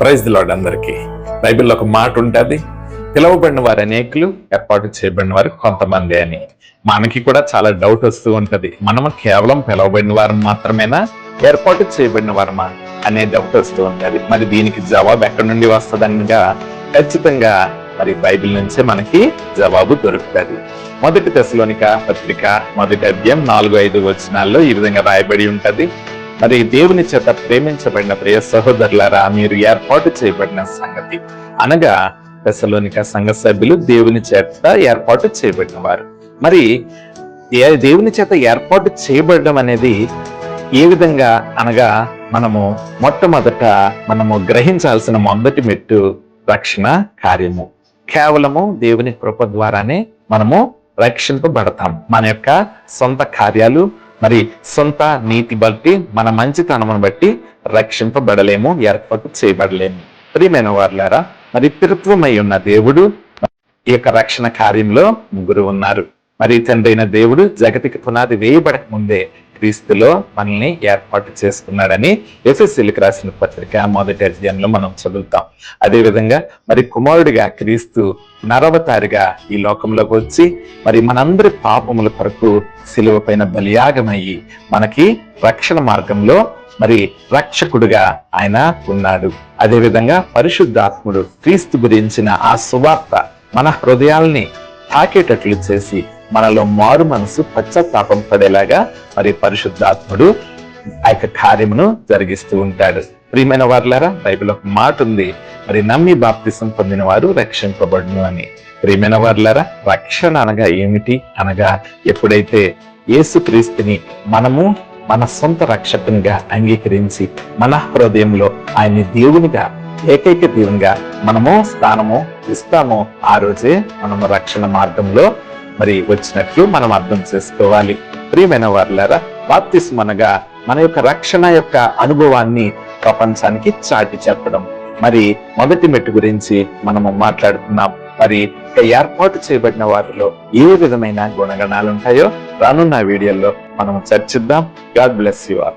Praise lord అందరికి. బైబిల్లో ఒక మాట ఉంటుంది పిలవబడిన వారు అనేకులు ఏర్పాటు చేయబడిన వారు కొంతమంది అని. మనకి కూడా చాలా డౌట్ వస్తూ ఉంటది మనము కేవలం పిలవబడిన వారు మాత్రమేనా ఏర్పాటు చేయబడిన వారమా అనే డౌట్ వస్తూ ఉంటుంది. మరి దీనికి జవాబు ఎక్కడి నుండి వస్తుందనగా ఖచ్చితంగా మరి బైబిల్ నుంచే మనకి జవాబు దొరుకుతుంది. మొదటి దశలోనిక పత్రిక మొదటి అధ్యాయం నాలుగు ఐదు వచనాల్లో ఈ విధంగా రాయబడి ఉంటది మరి దేవుని చేత ప్రేమించబడిన ప్రియ సహోదరులారా మీరు ఏర్పాటు చేయబడిన సంగతి. అనగా దశలోనిక సంఘ సభ్యులు దేవుని చేత ఏర్పాటు చేయబడిన వారు మరి దేవుని చేత ఏర్పాటు చేయబడడం అనేది ఏ విధంగా అనగా మనము మొట్టమొదట మనము గ్రహించాల్సిన మొదటి మెట్టు రక్షణ కార్యము. కేవలము దేవుని కృప ద్వారానే మనము రక్షింపబడతాం. మన యొక్క సొంత కార్యాలు మరి సొంత నీతి బట్టి మన మంచితనమును బట్టి రక్షింపబడలేము ఏర్పాటు చేయబడలేము. ప్రియమైన వారులారా మరి పితృత్వమై ఉన్న దేవుడు ఈ యొక్క రక్షణ కార్యంలో ముగ్గురు ఉన్నారు. మరి తండ్రి దేవుడు జగతికి పునాది వేయబడక ముందే క్రీస్తులో మనల్ని ఏర్పాటు చేసుకున్నాడని ఎఫ్ఎస్సీలకు రాసిన పత్రిక మొదటి అధ్యాయంలో మనం చదువుతాం. అదేవిధంగా మరి కుమారుడిగా క్రీస్తు నరవతారిగా ఈ లోకంలోకి వచ్చి మరి మనందరి పాపముల కొరకు సిలువ పైన బలియాగమయ్యి మనకి రక్షణ మార్గంలో మరి రక్షకుడుగా ఆయన ఉన్నాడు. అదేవిధంగా పరిశుద్ధాత్ముడు క్రీస్తు గురించిన ఆ సువార్త మన హృదయాల్ని తాకేటట్లు చేసి మనలో మారు మనసు పశ్చాత్తాపం పడేలాగా మరి పరిశుద్ధాత్ముడు ఆ యొక్క కార్యమును జరిగిస్తూ ఉంటాడు. ప్రియమైన వారులారా బైబిల్ ఒక మాట ఉంది. మరి నమ్మి బాప్తిసం పొందిన వారు రక్షింపబడును అని. ప్రియమైన వారులారా రక్షణ అనగా ఏమిటి? అనగా ఎప్పుడైతే యేసుక్రీస్తుని మనము మన సొంత రక్షకునిగా అంగీకరించి మన హృదయంలో ఆయన్ని దేవునిగా ఏకైక దేవునిగా మనము స్థానము ఇస్తామో ఆ రోజే మనము రక్షణ మార్గంలో మరి వచ్చినట్లు మనం అర్థం చేసుకోవాలి. ప్రియమైన వారులారా బాప్తిస్మ అనగా మన యొక్క రక్షణ యొక్క అనుభవాన్ని ప్రపంచానికి చాటి చెప్పడం. మరి మొదటి మెట్టు గురించి మనము మాట్లాడుతున్నాం. మరి ఇక ఏర్పాటు చేయబడిన వారిలో ఏ విధమైన గుణగణాలు ఉంటాయో రానున్న వీడియోలో మనం చర్చిద్దాం. God bless you are